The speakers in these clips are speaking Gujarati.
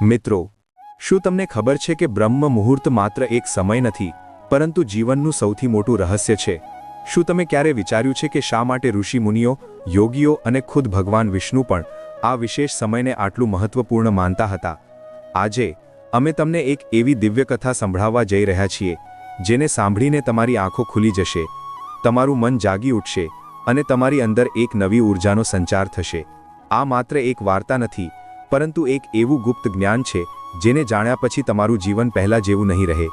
મિત્રો, શું તમને ખબર છે કે બ્રહ્મ મુહૂર્ત માત્ર એક સમય નથી, પરંતુ જીવનનું સૌથી મોટું રહસ્ય છે? શું તમે ક્યારે વિચાર્યું છે કે શા માટે ઋષિમુનિઓ યોગીઓ અને ખુદ ભગવાન વિષ્ણુ પણ આ વિશેષ સમયને આટલું મહત્વપૂર્ણ માનતા હતા? આજે, અમે તમને એક એવી દિવ્ય કથા સંભળાવવા જઈ રહ્યા છીએ, જેને સાંભળીને તમારી આંખો ખુલી જશે, તમારું મન જાગી ઉઠશે અને તમારી અંદર એક નવી ઊર્જાનો સંચાર થશે. આ માત્ર એક વાર્તા નથી પરંતુ એક એવું ગુપ્ત જ્ઞાન છે, જેને જાણ્યા પછી તમારું જીવન પહેલાં જેવું નહીં રહે.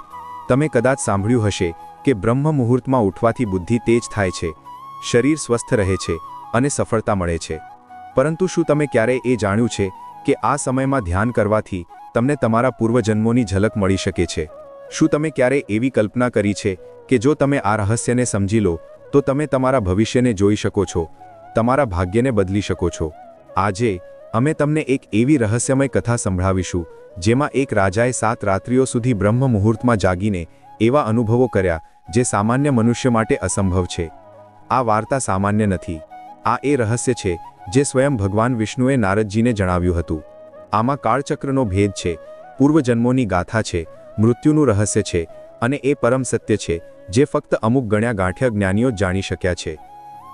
તમે કદાચ સાંભળ્યું હશે કે બ્રહ્મ મુહૂર્તમાં ઉઠવાથી બુદ્ધિ તેજ થાય છે, શરીર સ્વસ્થ રહે છે અને સફળતા મળે છે. પરંતુ શું તમે ક્યારેય એ જાણ્યું છે કે આ સમયમાં ધ્યાન કરવાથી તમને તમારા પૂર્વજન્મોની ઝલક મળી શકે છે? શું તમે ક્યારેય એવી કલ્પના કરી છે કે જો તમે આ રહસ્યને સમજી લો, તો તમે તમારા ભવિષ્યને જોઈ શકો છો, તમારા ભાગ્યને બદલી શકો છો? આજે અમે તમને એક એવી રહસ્યમય કથા સંભળાવીશું, જેમાં એક રાજાએ સાત રાત્રિઓ સુધી બ્રહ્મ મુહૂર્તમાં જાગીને એવા અનુભવો કર્યા, જે સામાન્ય મનુષ્ય માટે અસંભવ છે. આ વાર્તા સામાન્ય નથી. આ એ રહસ્ય છે, જે સ્વયં ભગવાન વિષ્ણુએ નારદજીને જણાવ્યું હતું. આમાં કાળચક્રનો ભેદ છે, પૂર્વજન્મોની ગાથા છે, મૃત્યુનું રહસ્ય છે, અને એ પરમ સત્ય છે, જે ફક્ત અમુક ગણ્યા ગાંઠ્યા જ્ઞાનીઓ જાણી શક્યા છે.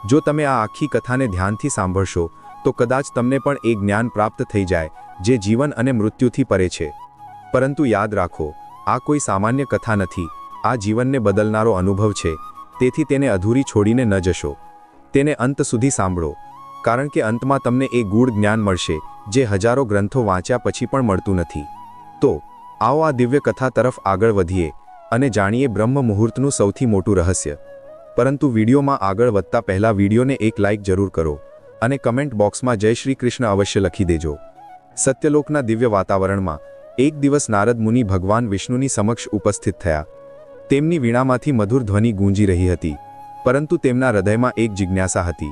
જો તમે આ આખી કથાને ધ્યાનથી સાંભળશો તો કદાચ તમને પણ એ જ્ઞાન પ્રાપ્ત થઈ જાય, જે જીવન અને મૃત્યુથી પરે છે. પરંતુ યાદ રાખો, આ કોઈ સામાન્ય કથા નથી, આ જીવનને બદલનારો અનુભવ છે, તેથી તેને અધૂરી છોડીને ન જશો. તેને અંત સુધી સાંભળો, કારણ કે અંતમાં તમને એ ગૂઢ જ્ઞાન મળશે, જે હજારો ગ્રંથો વાંચ્યા પછી પણ મળતું નથી. તો, આવો આ દિવ્ય કથા તરફ આગળ વધીએ, અને જાણીએ બ્રહ્મ મુહૂર્તનું સૌથી મોટું રહસ્ય. પરંતુ વિડીયોમાં આગળ વધતા પહેલા વિડીયોને એક લાઇક જરૂર કરો. અને કમેન્ટ બોક્સમાં જય શ્રી કૃષ્ણ અવશ્ય લખી દેજો. સત્યલોકના દિવ્ય વાતાવરણમાં, એક દિવસ નારદ મુનિ ભગવાન વિષ્ણુની સમક્ષ ઉપસ્થિત થયા. તેમની વીણામાંથી મધુર ધ્વનિ ગૂંજી રહી હતી, પરંતુ તેમના હૃદયમાં એક જિજ્ઞાસા હતી.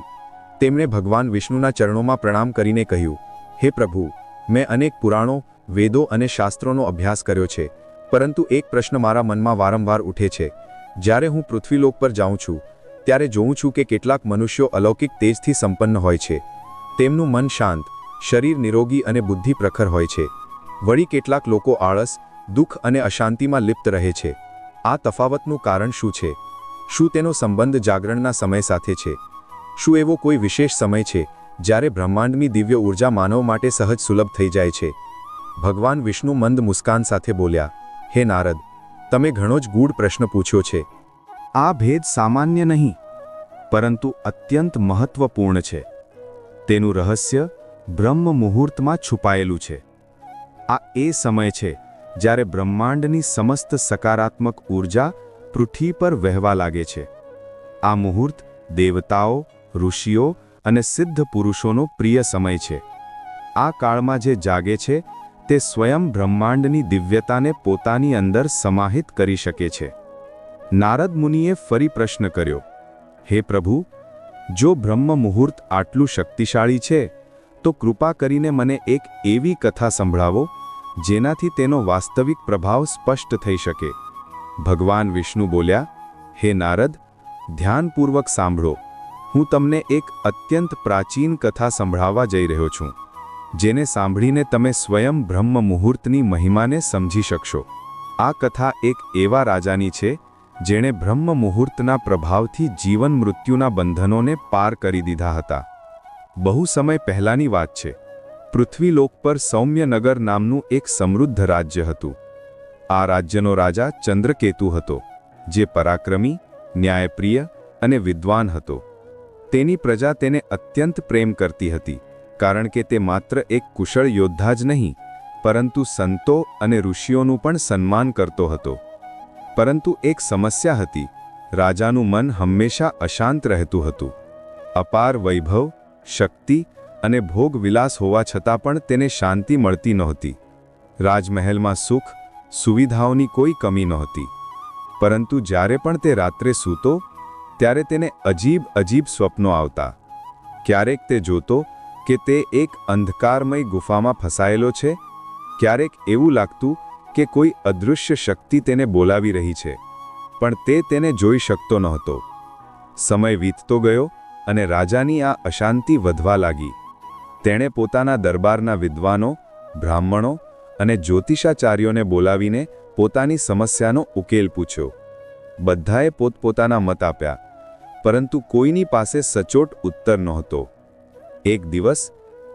તેમણે ભગવાન વિષ્ણુના ચરણોમાં પ્રણામ કરીને કહ્યું, હે પ્રભુ, મેં અનેક પુરાણો, વેદો અને શાસ્ત્રોનો અભ્યાસ કર્યો છે, પરંતુ એક પ્રશ્ન મારા મનમાં વારંવાર ઉઠે છે. જ્યારે હું પૃથ્વીલોક પર જાઉં છું ત્યારે જોઉં છું કે કેટલાક મનુષ્યો અલૌકિક તેજથી સંપન્ન હોય છે. તેમનું મન શાંત, શરીર નિરોગી અને બુદ્ધિ પ્રખર હોય છે. વળી કેટલાક લોકો આળસ, દુઃખ અને અશાંતિમાં લિપ્ત રહે છે. આ તફાવતનું કારણ શું છે? શું તેનો સંબંધ જાગરણના સમય સાથે છે? શું એવો કોઈ વિશેષ સમય છે, જ્યારે બ્રહ્માંડની દિવ્ય ઊર્જા માનવ માટે સહજ સુલભ થઈ જાય છે? ભગવાન વિષ્ણુ મંદ મુસ્કાન સાથે બોલ્યા, હે નારદ, તમે ઘણો જ ગૂઢ પ્રશ્ન પૂછ્યો છે. આ ભેદ સામાન્ય નહીં, પરંતુ અત્યંત મહત્વપૂર્ણ છે. તેનું રહસ્ય બ્રહ્મ મુહૂર્તમાં છુપાયેલું છે. આ એ સમય છે જ્યારે બ્રહ્માંડની સમસ્ત સકારાત્મક ઊર્જા પૃથ્વી પર વહેવા લાગે છે. આ મુહૂર્ત દેવતાઓ, ઋષિઓ અને સિદ્ધ પુરુષોનો પ્રિય સમય છે. આ કાળમાં જે જાગે છે તે સ્વયં બ્રહ્માંડની દિવ્યતાને પોતાની અંદર સમાહિત કરી શકે છે. નારદ મુનિએ ફરી પ્રશ્ન કર્યો, હે પ્રભુ, જો બ્રહ્મ મુહૂર્ત આટલું શક્તિશાળી છે, તો કૃપા કરીને મને એક એવી કથા સંભળાવો, જેનાથી તેનો વાસ્તવિક પ્રભાવ સ્પષ્ટ થઈ શકે. ભગવાન વિષ્ણુ બોલ્યા, હે નારદ, ધ્યાનપૂર્વક સાંભળો. હું તમને એક અત્યંત પ્રાચીન કથા સંભળાવવા જઈ રહ્યો છું, જેને સાંભળીને તમે સ્વયં બ્રહ્મ મુહૂર્તની મહિમાને સમજી શકશો. આ કથા એક એવા રાજાની છે જેણે બ્રહ્મ મુહૂર્તના પ્રભાવથી જીવન મૃત્યુના બંધનોને પાર કરી દીધા હતા. બહુ સમય પહેલાંની વાત છે. પૃથ્વીલોક પર સૌમ્યનગર નામનું એક સમૃદ્ધ રાજ્ય હતું. આ રાજ્યનો રાજા ચંદ્રકેતુ હતો, જે પરાક્રમી, ન્યાયપ્રિય અને વિદ્વાન હતો. તેની પ્રજા તેને અત્યંત પ્રેમ કરતી હતી, કારણ કે તે માત્ર એક કુશળ યોદ્ધા જ નહીં, પરંતુ સંતો અને ઋષિઓનું પણ સન્માન કરતો હતો. પરંતુ એક સમસ્યા હતી. રાજાનું મન હંમેશા અશાંત રહેતું હતું. અપાર વૈભવ, શક્તિ અને ભોગવિલાસ હોવા છતાં પણ તેને શાંતિ મળતી નહોતી. રાજમહેલમાં સુખ, સુવિધાઓની કોઈ કમી નહોતી. પરંતુ જ્યારે પણ તે રાત્રે સૂતો, ત્યારે તેને અજીબ અજીબ સ્વપ્નો આવતા. ક્યારેક તે જોતો કે તે એક અંધકારમય ગુફામાં ફસાયેલો છે, ક્યારેક એવું લાગતું કે કોઈ અદૃશ્ય શક્તિ તેને બોલાવી રહી છે, પણ તે તેને જોઈ શકતો નહોતો. સમય વીતતો ગયો અને રાજાની આ અશાંતિ વધવા લાગી. તેણે પોતાના દરબારના વિદ્વાનો, બ્રાહ્મણો અને જ્યોતિષાચાર્યોને બોલાવીને પોતાની સમસ્યાનો ઉકેલ પૂછ્યો. બધાએ પોતપોતાના મત આપ્યા, પરંતુ કોઈની પાસે સચોટ ઉત્તર નહોતો. એક દિવસ,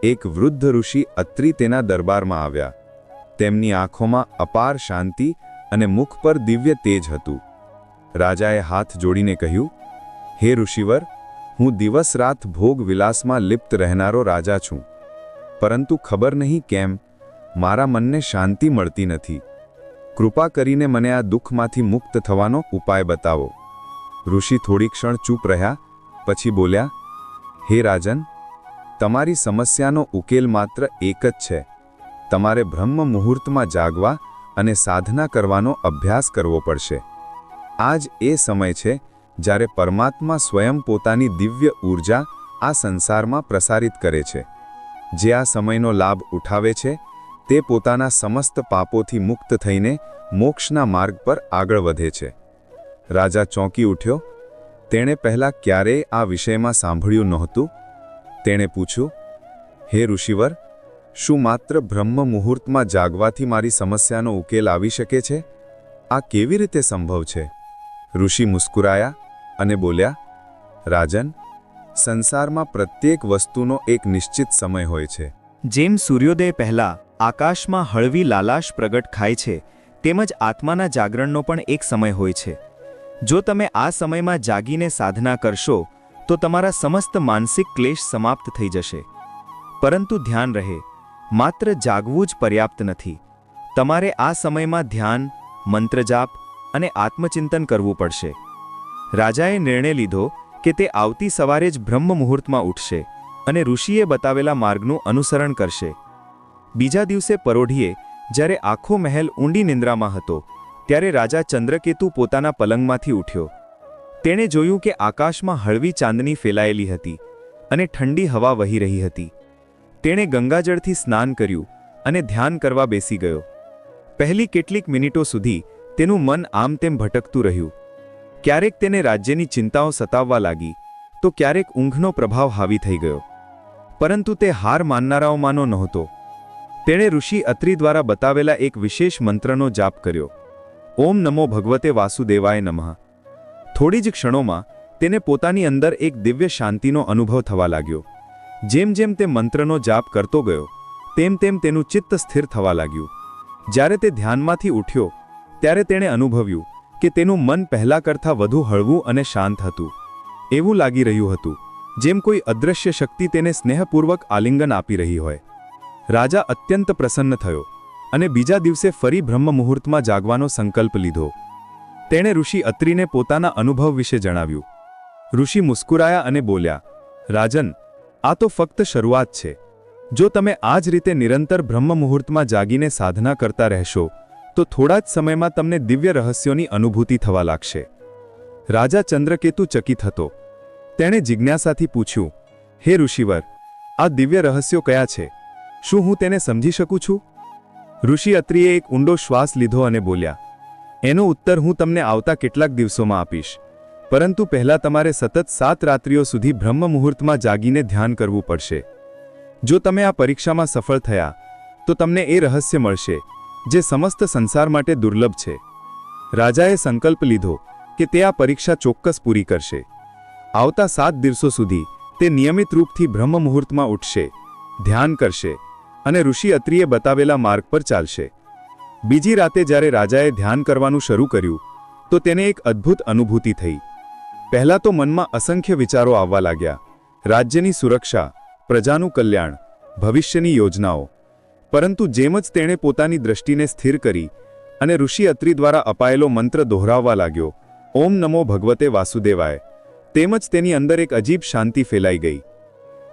એક વૃદ્ધ ઋષિ અત્રિ તેના દરબારમાં આવ્યા. તેમની આંખોમાં અપાર શાંતિ અને મુખ પર દિવ્ય તેજ હતું. રાજાએ હાથ જોડીને કહ્યું, હે ઋષિવર, હું દિવસ રાત ભોગ વિલાસમાં લિપ્ત રહેનારો રાજા છું. પરંતુ ખબર નહીં કેમ, મારા મનને શાંતિ મળતી નથી. કૃપા કરીને મને આ દુઃખમાંથી મુક્ત થવાનો ઉપાય બતાવો. ઋષિ થોડી ક્ષણ ચૂપ રહ્યા, પછી બોલ્યા, હે રાજન, તમારી સમસ્યાનો ઉકેલ માત્ર એક જ છે. તમારે બ્રહ્મ મુહૂર્તમાં જાગવા અને સાધના કરવાનો અભ્યાસ કરવો પડશે. આ જ એ સમય છે જ્યારે પરમાત્મા સ્વયં પોતાની દિવ્ય ઊર્જા આ સંસારમાં પ્રસારિત કરે છે. જે આ સમયનો લાભ ઉઠાવે છે, તે પોતાના સમસ્ત પાપોથી મુક્ત થઈને મોક્ષના માર્ગ પર આગળ વધે છે. રાજા ચોંકી ઉઠ્યો. તેણે પહેલાં ક્યારેય આ વિષયમાં સાંભળ્યું નહોતું. તેણે પૂછ્યું, હે ઋષિવર શું માત્ર બ્રહ્મ મુહૂર્તમાં જાગવાથી મારી સમસ્યાનો ઉકેલ આવી શકે છે? આ કેવી રીતે સંભવ છે? ઋષિ મુસ્કુરાયા અને બોલ્યા, રાજન, સંસારમાં પ્રત્યેક વસ્તુનો એક નિશ્ચિત સમય હોય છે. જેમ સૂર્યોદય પહેલાં આકાશમાં હળવી લાલાશ પ્રગટ ખાય છે, તેમજ આત્માના જાગરણનો પણ એક સમય હોય છે. જો તમે આ સમયમાં જાગીને સાધના કરશો, તો તમારા સમસ્ત માનસિક ક્લેશ સમાપ્ત થઈ જશે. પરંતુ ધ્યાન રહે માત્ર જાગવું જ પર્યાપ્ત નથી. તમારે આ સમયમાં ધ્યાન, મંત્રજાપ અને આત્મચિંતન કરવું પડશે. રાજાએ નિર્ણય લીધો કે તે આવતી સવારે જ બ્રહ્મ મુહૂર્તમાં ઉઠશે અને ઋષિએ બતાવેલા માર્ગનું અનુસરણ કરશે. બીજા દિવસે પરોઢીએ, જ્યારે આખો મહેલ ઊંડી નિંદ્રામાં હતો, ત્યારે રાજા ચંદ્રકેતુ પોતાના પલંગમાંથી ઉઠ્યો. તેણે જોયું કે આકાશમાં હળવી ચાંદની ફેલાયેલી હતી અને ઠંડી હવા વહી રહી હતી. તેણે ગંગાજળથી સ્નાન કર્યું અને ધ્યાન કરવા બેસી ગયો. પહેલી કેટલીક મિનિટો સુધી તેનું મન આમ તેમ ભટકતું રહ્યું. ક્યારેક તેને રાજ્યની ચિંતાઓ સતાવવા લાગી, તો ક્યારેક ઊંઘનો પ્રભાવ હાવી થઈ ગયો. પરંતુ તે હાર માનનારાઓમાંનો નહોતો. તેણે ઋષિ અત્રિ દ્વારા બતાવેલા એક વિશેષ મંત્રનો જાપ કર્યો. ઓમ નમો ભગવતે વાસુદેવાય નમઃ. થોડી જ ક્ષણોમાં તેને પોતાની અંદર એક દિવ્ય શાંતિનો અનુભવ થવા લાગ્યો. જેમ જેમ તે મંત્રનો જાપ કરતો ગયો, તેમ તેમ તેનું ચિત્ત સ્થિર થવા લાગ્યું. જ્યારે તે ધ્યાનમાંથી ઉઠ્યો, ત્યારે તેણે અનુભવ્યું કે તેનું મન પહેલા કરતાં વધુ હળવું અને શાંત હતું. એવું લાગી રહ્યું હતું, જેમ કોઈ અદૃશ્ય શક્તિ તેને સ્નેહપૂર્વક આલિંગન આપી રહી હોય. રાજા અત્યંત પ્રસન્ન થયો અને બીજા દિવસે ફરી બ્રહ્મ મુહૂર્તમાં જાગવાનો સંકલ્પ લીધો. તેણે ઋષિ અત્રિને પોતાના અનુભવ વિશે જણાવ્યું. ઋષિ મુસ્કુરાયા અને બોલ્યા, રાજન આ તો ફક્ત શરૂઆત છે. જો તમે આ જ રીતે નિરંતર બ્રહ્મ મુહૂર્તમાં જાગીને સાધના કરતા રહેશો, તો થોડા જ સમયમાં તમને દિવ્ય રહસ્યોની અનુભૂતિ થવા લાગશે. રાજા ચંદ્રકેતુ ચકિત હતો. તેણે જિજ્ઞાસાથી પૂછ્યું, હે ઋષિવર, આ દિવ્ય રહસ્યો કયા છે? શું હું તેને સમજી શકું છું? ઋષિ અત્રિએ એક ઊંડો શ્વાસ લીધો અને બોલ્યા, એનો ઉત્તર હું તમને આવતા કેટલાક દિવસોમાં આપીશ. પરંતુ પહેલાં તમારે સતત સાત રાત્રિઓ સુધી બ્રહ્મ મુહૂર્તમાં જાગીને ધ્યાન કરવું પડશે. જો તમે આ પરીક્ષામાં સફળ થયા, તો તમને એ રહસ્ય મળશે, જે સમસ્ત સંસાર માટે દુર્લભ છે. રાજાએ સંકલ્પ લીધો કે તે આ પરીક્ષા ચોક્કસ પૂરી કરશે. આવતા સાત દિવસો સુધી તે નિયમિત રૂપથી બ્રહ્મ મુહૂર્તમાં ઉઠશે, ધ્યાન કરશે અને ઋષિ અત્રિએ બતાવેલા માર્ગ પર ચાલશે. બીજી રાતે જ્યારે રાજાએ ધ્યાન કરવાનું શરૂ કર્યું, તો તેને એક અદ્ભુત અનુભૂતિ થઈ. પહેલાં તો મનમાં અસંખ્ય વિચારો આવવા લાગ્યા. રાજ્યની સુરક્ષા, પ્રજાનું કલ્યાણ, ભવિષ્યની યોજનાઓ. પરંતુ જેમ જ તેણે પોતાની દ્રષ્ટિને સ્થિર કરી અને ઋષિ અત્રિ દ્વારા અપાયેલો મંત્ર દોહરાવવા લાગ્યો, ઓમ નમો ભગવતે વાસુદેવાય તેમજ તેની અંદર એક અજીબ શાંતિ ફેલાઈ ગઈ.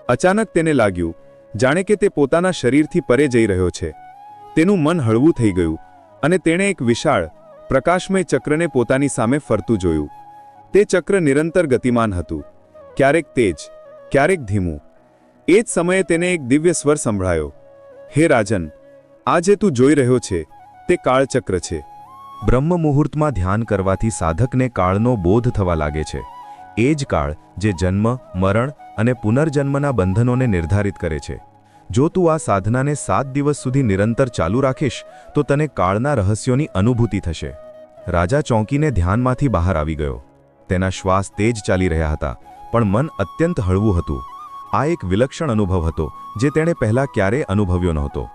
અચાનક તેને લાગ્યું, જાણે કે તે પોતાના શરીરથી પરે જઈ રહ્યો છે. તેનું મન હળવું થઈ ગયું અને તેણે એક વિશાળ, પ્રકાશમય ચક્રને પોતાની સામે ફરતું જોયું. તે ચક્ર નિરંતર ગતિમાન હતું. ક્યારેક તેજ, ક્યારેક ધીમું. એ જ સમયે તેને એક દિવ્ય સ્વર સંભળાયો. હે રાજન, આ જે તું જોઈ રહ્યો છે, તે કાળચક્ર છે. બ્રહ્મ મુહૂર્તમાં ધ્યાન કરવાથી સાધકને કાળનો બોધ થવા લાગે છે. એ જ કાળ જે જન્મ, મરણ અને પુનર્જન્મના બંધનોને નિર્ધારિત કરે છે. જો તું આ સાધનાને સાત દિવસ સુધી નિરંતર ચાલુ રાખીશ, તો તને કાળના રહસ્યોની અનુભૂતિ થશે. રાજા ચોંકીને ધ્યાનમાંથી બહાર આવી ગયો. તેના શ્વાસ તેજ ચાલી રહ્યા હતા, પણ મન અત્યંત હળવું હતું. આ એક વિલક્ષણ અનુભવ હતો, જે તેણે પહેલાં ક્યારેય અનુભવ્યો નહોતો.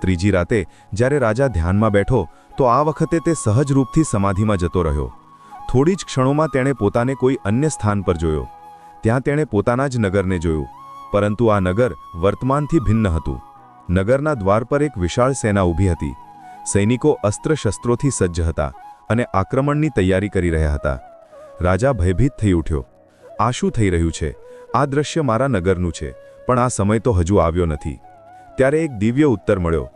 ત્રીજી રાતે, જ્યારે રાજા ધ્યાનમાં બેઠો, તો આ વખતે તે સહજ રૂપથી સમાધિમાં જતો રહ્યો. થોડી જ ક્ષણોમાં તેણે પોતાને કોઈ અન્ય સ્થાન પર જોયો. ત્યાં તેણે પોતાના જ નગરને જોયું, પરંતુ આ નગર વર્તમાનથી ભિન્ન હતું. નગરના દ્વાર પર એક વિશાળ સેના ઊભી હતી. સૈનિકો અસ્ત્ર-શસ્ત્રોથી સજ્જ હતા અને આક્રમણની તૈયારી કરી રહ્યા હતા. રાજા ભયભીત થઈ ઉઠ્યો. આ શું થઈ રહ્યું છે. આ દ્રશ્ય મારા નગરનું છે, પણ આ સમય તો હજુ આવ્યો નથી. ત્યારે એક દિવ્ય ઉત્તર મળ્યો.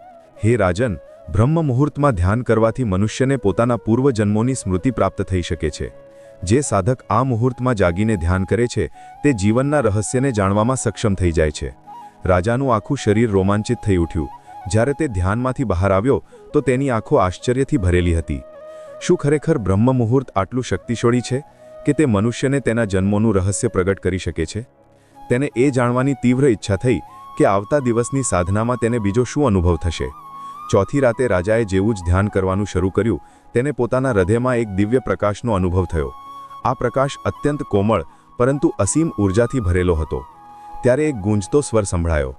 હે રાજન, બ્રહ્મ મુહૂર્તમાં ધ્યાન કરવાથી મનુષ્યને પોતાના પૂર્વજન્મોની સ્મૃતિ પ્રાપ્ત થઈ શકે છે. જે સાધક આ મુહૂર્તમાં જાગીને ધ્યાન કરે છે, તે જીવનના રહસ્યને જાણવામાં સક્ષમ થઈ જાય છે. રાજાનું આખું શરીર રોમાંચિત થઈ ઉઠ્યું. જ્યારે તે ધ્યાનમાંથી બહાર આવ્યો, તો તેની આંખો આશ્ચર્યથી ભરેલી હતી. શું ખરેખર બ્રહ્મ મુહૂર્ત આટલું શક્તિશાળી છે કે તે મનુષ્યને તેના જન્મોનું રહસ્ય પ્રગટ કરી શકે છે? તેને એ જાણવાની તીવ્ર ઈચ્છા થઈ કે આવતા દિવસની સાધનામાં તેને બીજો શું અનુભવ થશે? ચોથી રાતે રાજાએ જેવું જ ધ્યાન કરવાનું શરૂ કર્યું, તેને પોતાના હૃદયમાં એક દિવ્ય પ્રકાશનો અનુભવ થયો. આ પ્રકાશ અત્યંત કોમળ, પરંતુ અસીમ ઊર્જાથી ભરેલો હતો. ત્યારે એક ગુંજતો સ્વર સંભળાયો.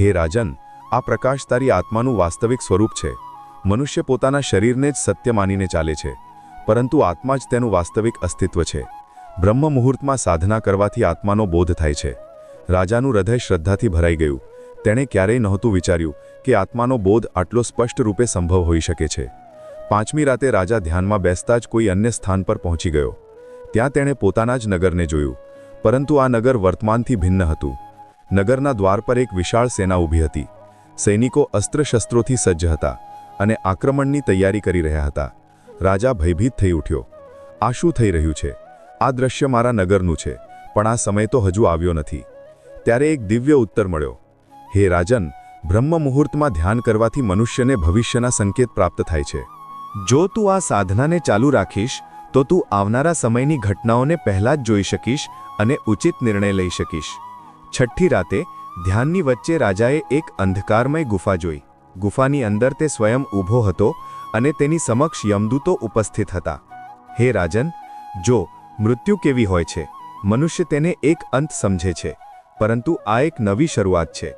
હે રાજન, આ પ્રકાશ તારી આત્માનું વાસ્તવિક સ્વરૂપ છે. મનુષ્ય પોતાના શરીરને જ સત્ય માનીને ચાલે છે, પરંતુ આત્મા જ તેનું વાસ્તવિક અસ્તિત્વ છે. બ્રહ્મ મુહૂર્તમાં સાધના કરવાથી આત્માનો બોધ થાય છે. રાજાનું હૃદય શ્રદ્ધાથી ભરાઈ ગયું. તેણે ક્યારેય નહોતું વિચાર્યું કે આત્માનો બોધ આટલો સ્પષ્ટ રૂપે સંભવ હોઈ શકે છે. પાંચમી રાતે રાજા ધ્યાનમાં બેસતા જ કોઈ અન્ય સ્થાન પર પહોંચી ગયો. ત્યાં તેણે પોતાના જ નગરને જોયું, પરંતુ આ નગર વર્તમાનથી ભિન્ન હતું. નગરના દ્વાર પર એક વિશાળ સેના ઊભી હતી. સૈનિકો અસ્ત્ર-શસ્ત્રોથી સજ્જ હતા. અને આક્રમણની તૈયારી કરી રહ્યા હતા. રાજા ભયભીત થઈ ઉઠ્યો. આ શું થઈ રહ્યું છે? આ દ્રશ્ય મારા નગરનું છે, પણ આ સમય તો હજુ આવ્યો નથી. ત્યારે એક દિવ્ય ઉત્તર મળ્યો. હે રાજન, બ્રહ્મ મુહૂર્તમાં ધ્યાન કરવાથી મનુષ્યને ભવિષ્યના સંકેત પ્રાપ્ત થાય છે. જો તું આ સાધનાને ચાલુ રાખીશ, તો તું આવનારા સમયની ઘટનાઓને પહેલાં જ જોઈ શકીશ અને ઉચિત નિર્ણય લઈ શકીશ. છઠ્ઠી રાતે ધ્યાનની વચ્ચે રાજાએ એક અંધકારમય ગુફા જોઈ. ગુફાની અંદર તે સ્વયં ઊભો હતો અને તેની સમક્ષ યમદૂતો ઉપસ્થિત હતા. હે રાજન, જો, મૃત્યુ કેવી હોય છે? મનુષ્ય તેને એક અંત સમજે છે, પરંતુ આ એક નવી શરૂઆત છે.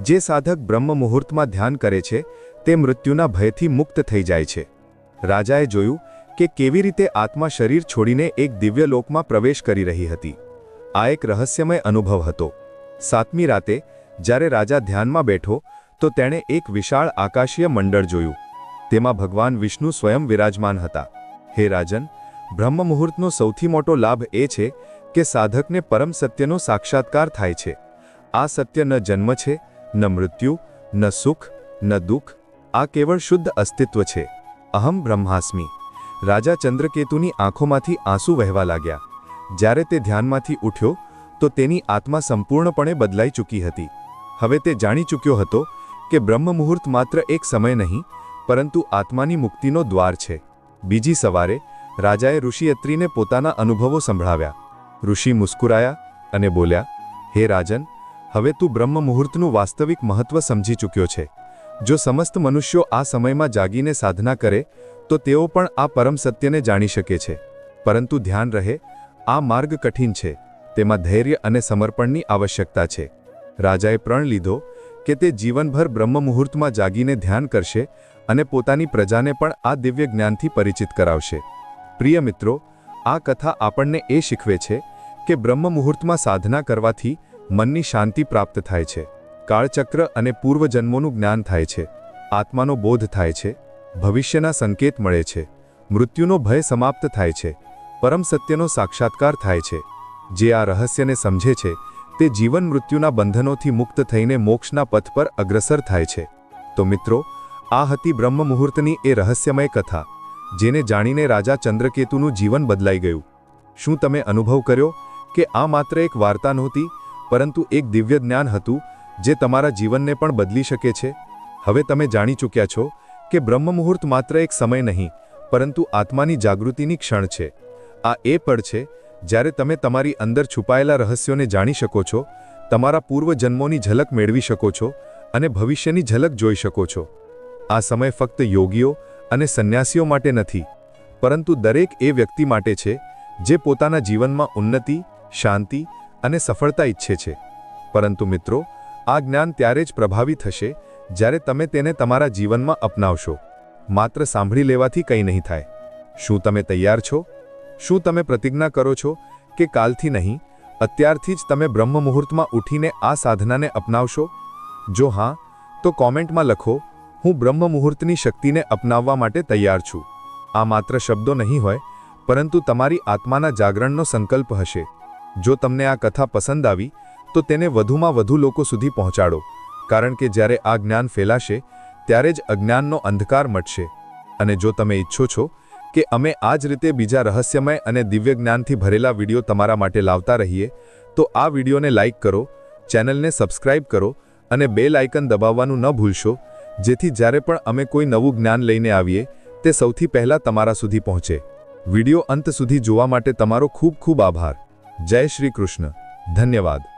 જે સાધક બ્રહ્મ મુહૂર્તમાં ધ્યાન કરે છે, તે મૃત્યુના ભયથી મુક્ત થઈ જાય છે. રાજાએ જોયું કે કેવી રીતે આત્મા શરીર છોડીને એક દિવ્ય લોકમાં પ્રવેશ કરી રહી હતી. આ એક રહસ્યમય અનુભવ હતો. સાતમી રાતે, જ્યારે રાજા ધ્યાનમાં બેઠો તો તેણે એક વિશાળ આકાશીય મંડળ જોયું. તેમાં ભગવાન વિષ્ણુ સ્વયં વિરાજમાન હતા. હે રાજન, બ્રહ્મ મુહૂર્તનો સૌથી મોટો લાભ એ છે કે સાધકને પરમ સત્યનો સાક્ષાત્કાર થાય છે. આ સત્ય ન જન્મ છે, ન મૃત્યુ, ન સુખ, ન દુઃખ, આ કેવળ શુદ્ધ અસ્તિત્વ છે. અહમ બ્રહ્માસ્મી. રાજા ચંદ્રકેતુની આંખોમાંથી આંસુ વહેવા લાગ્યા. જ્યારે તે ધ્યાનમાંથી ઉઠ્યો, તો તેની આત્મા સંપૂર્ણપણે બદલાઈ ચૂકી હતી. હવે તે જાણી ચૂક્યો હતો કે બ્રહ્મ મુહૂર્ત માત્ર એક સમય નહીં, પરંતુ આત્માની મુક્તિનો દ્વાર છે. બીજી સવારે, રાજાએ ઋષિયત્રીને પોતાના અનુભવો સંભળાવ્યા. ઋષિ મુસ્કુરાયા અને બોલ્યા, હે રાજન, હવે તું બ્રહ્મ મુહૂર્તનું વાસ્તવિક મહત્વ સમજી ચૂક્યો છે. જો સમસ્ત મનુષ્યો આ સમયમાં જાગીને સાધના કરે, તો તેઓ પણ આ પરમ સત્યને જાણી શકે છે. પરંતુ ધ્યાન રહે, આ માર્ગ કઠિન છે. તેમાં ધૈર્ય અને સમર્પણની આવશ્યકતા છે. રાજાએ પ્રણ લીધો કે તે જીવનભર બ્રહ્મ મુહૂર્તમાં જાગીને ધ્યાન કરશે અને પોતાની પ્રજાને પણ આ દિવ્ય જ્ઞાનથી પરિચિત કરાવશે. પ્રિય મિત્રો, આ કથા આપણને એ શીખવે છે કે બ્રહ્મ મુહૂર્તમાં સાધના કરવાથી મનની શાંતિ પ્રાપ્ત થાય છે, કાળચક્ર અને પૂર્વજન્મોનું જ્ઞાન થાય છે, આત્માનો બોધ થાય છે, ભવિષ્યના સંકેત મળે છે, મૃત્યુનો ભય સમાપ્ત થાય છે, પરમ સત્યનો સાક્ષાત્કાર થાય છે. જે આ રહસ્યને સમજે છે તે જીવન મૃત્યુના બંધનોથી મુક્ત થઈને મોક્ષના પથ પર અગ્રસર થાય છે. તો મિત્રો, આ હતી બ્રહ્મ મુહૂર્તની એ રહસ્યમય કથા, જેને જાણીને રાજા ચંદ્રકેતુનું જીવન બદલાઈ ગયું. શું તમે અનુભવ કર્યો કે આ માત્ર એક વાર્તા નહોતી, પરંતુ એક દિવ્ય જ્ઞાન હતું, જે તમારા જીવનને પણ બદલી શકે છે? હવે તમે જાણી ચૂક્યા છો કે બ્રહ્મ મુહૂર્ત માત્ર એક સમય નહીં, પરંતુ આત્માની જાગૃતિની ક્ષણ છે. આ એ પળ છે જ્યારે તમે તમારી અંદર છુપાયેલા રહસ્યોને જાણી શકો છો, તમારા પૂર્વજન્મોની ઝલક મેળવી શકો છો અને ભવિષ્યની ઝલક જોઈ શકો છો. આ સમય ફક્ત યોગીઓ અને સંન્યાસીઓ માટે નથી, પરંતુ દરેક એ વ્યક્તિ માટે છે, જે પોતાના જીવનમાં ઉન્નતિ, શાંતિ અને સફળતા ઈચ્છે છે. પરંતુ મિત્રો, આ જ્ઞાન ત્યારે જ પ્રભાવી થશે જ્યારે તમે તેને તમારા જીવનમાં અપનાવશો. માત્ર સાંભળી લેવાથી કંઈ નહીં થાય. શું તમે તૈયાર છો? શું તમે પ્રતિજ્ઞા કરો છો કે કાલથી નહીં, અત્યારથી જ તમે બ્રહ્મ મુહૂર્તમાં ઉઠીને આ સાધનાને અપનાવશો? જો હા, તો કોમેન્ટમાં લખો, હું બ્રહ્મ મુહૂર્તની શક્તિને અપનાવવા માટે તૈયાર છું. આ માત્ર શબ્દો નહીં હોય, પરંતુ તમારી આત્માના જાગરણનો સંકલ્પ હશે. જો તમને આ કથા પસંદ આવી, તો તેને વધુમાં વધુ લોકો સુધી પહોંચાડો, કારણ કે જ્યારે આ જ્ઞાન ફેલાશે, ત્યારે જ અજ્ઞાનનો અંધકાર મટશે. અને જો તમે ઈચ્છો છો કે અમે આ જ રીતે બીજા રહસ્યમય અને દિવ્ય જ્ઞાનથી ભરેલા વીડિયો તમારા માટે લાવતા રહીએ, તો આ વિડીયોને લાઇક કરો, ચેનલને સબસ્ક્રાઇબ કરો અને બેલ આઇકન દબાવવાનું ન ભૂલશો, જેથી જ્યારે પણ અમે કોઈ નવું જ્ઞાન લઈને આવીએ, તે સૌથી પહેલાં તમારા સુધી પહોંચે. વીડિયો અંત સુધી જોવા માટે તમારો ખૂબ ખૂબ આભાર. જય શ્રી કૃષ્ણ. ધન્યવાદ.